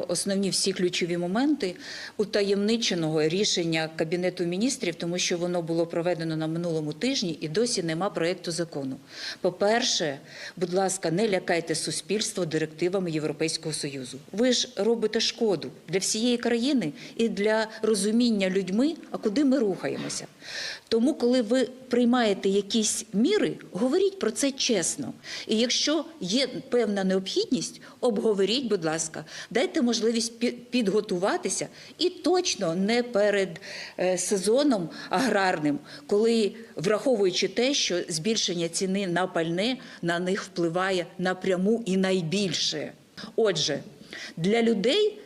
Основні всі ключові моменти утаємниченого рішення Кабінету міністрів, тому що воно було проведено на минулому тижні і досі нема проєкту закону. По-перше, будь ласка, не лякайте суспільство директивами Європейського Союзу. Ви ж робите шкоду для всієї країни і для розуміння людьми, а куди ми рухаємося. Тому, коли ви приймаєте якісь міри, говоріть про це чесно. І якщо є певна необхідність, обговоріть, будь ласка, дайте можливість пі- підготуватися і точно не перед е, сезоном аграрним, коли враховуючи те, що збільшення ціни на пальне на них впливає напряму і найбільше. Отже, для людей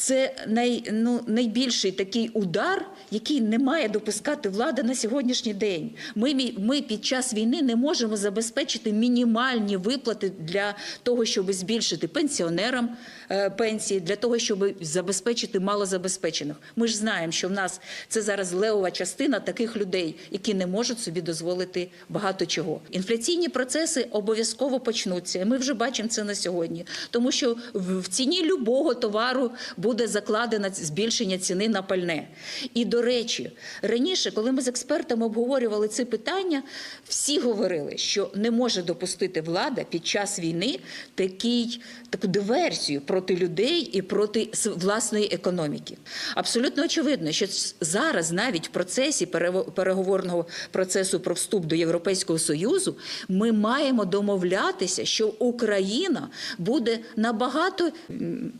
це най, ну, найбільший такий удар, який не має допускати влада на сьогоднішній день. Ми, ми під час війни не можемо забезпечити мінімальні виплати для того, щоб збільшити пенсіонерам е, пенсії, для того, щоб забезпечити малозабезпечених. Ми ж знаємо, що в нас це зараз левова частина таких людей, які не можуть собі дозволити багато чого. Інфляційні процеси обов'язково почнуться. Ми вже бачимо це на сьогодні, тому що в ціні любого товару буде закладено збільшення ціни на пальне. І до речі, раніше, коли ми з експертами обговорювали це питання, всі говорили, що не може допустити влада під час війни такий, таку диверсію проти людей і проти власної економіки. Абсолютно очевидно, що зараз навіть в процесі переговорного процесу про вступ до Європейського Союзу ми маємо домовлятися, що Україна буде набагато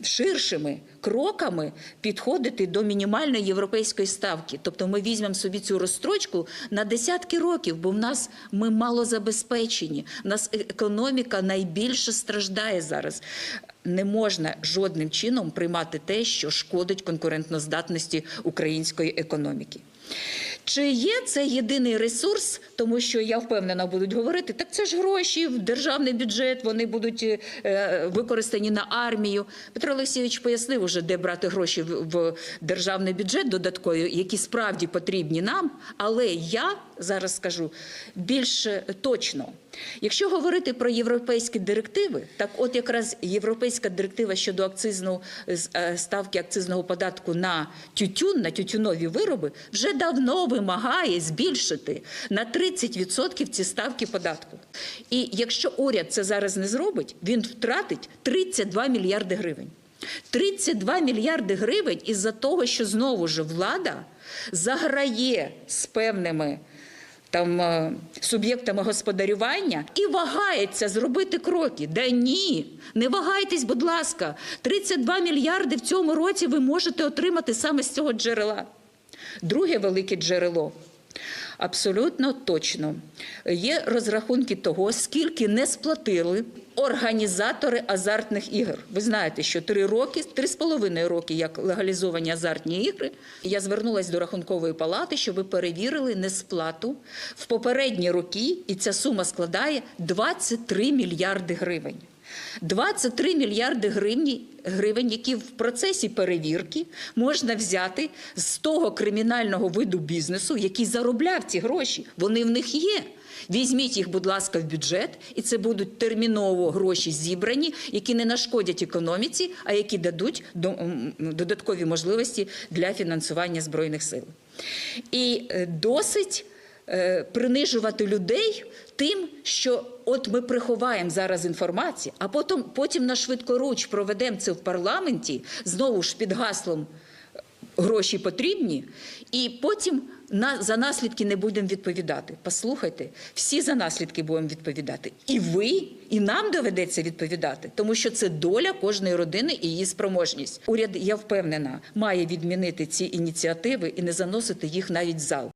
ширшими кроками підходити до мінімальної європейської ставки. Тобто ми візьмемо собі цю розстрочку на десятки років, бо в нас ми мало забезпечені. В нас е- економіка найбільше страждає зараз. Не можна жодним чином приймати те, що шкодить конкурентноздатності української економіки. Чи є це єдиний ресурс, тому що я впевнена, будуть говорити, так це ж гроші в державний бюджет, вони будуть е, використані на армію. Петро Олексійович пояснив уже, де брати гроші в державний бюджет додаткові, які справді потрібні нам. Але я зараз скажу більш точно. Якщо говорити про європейські директиви, так от якраз європейська директива щодо акцизного е, ставки акцизного податку на тютюн, на тютюнові вироби, вже давно вимагає збільшити на 30% ці ставки податку. І якщо уряд це зараз не зробить, він втратить 32 мільярди гривень. 32 мільярди гривень із-за того, що знову ж влада заграє з певними там е, суб'єктами господарювання і вагається зробити кроки. Да ні, не вагайтесь, будь ласка. 32 мільярди в цьому році ви можете отримати саме з цього джерела. Друге велике джерело. Абсолютно точно. Є розрахунки того, скільки не сплатили організатори азартних ігор. Ви знаєте, що три роки, три з половиною роки, як легалізовані азартні ігри. Я звернулася до рахункової палати, щоб перевірили несплату в попередні роки, і ця сума складає 23 мільярди гривень. 23 мільярди гривні, гривень, які в процесі перевірки можна взяти з того кримінального виду бізнесу, який заробляв ці гроші. Вони в них є. Візьміть їх, будь ласка, в бюджет, і це будуть терміново гроші зібрані, які не нашкодять економіці, а які дадуть додаткові можливості для фінансування збройних сил. І е, досить е, принижувати людей тим, що от ми приховаємо зараз інформацію, а потім, потім на швидкоруч проведемо це в парламенті, знову ж під гаслом гроші потрібні, і потім на, за наслідки не будемо відповідати. Послухайте, всі за наслідки будемо відповідати. І ви, і нам доведеться відповідати, тому що це доля кожної родини і її спроможність. Уряд, я впевнена, має відмінити ці ініціативи і не заносити їх навіть в зал.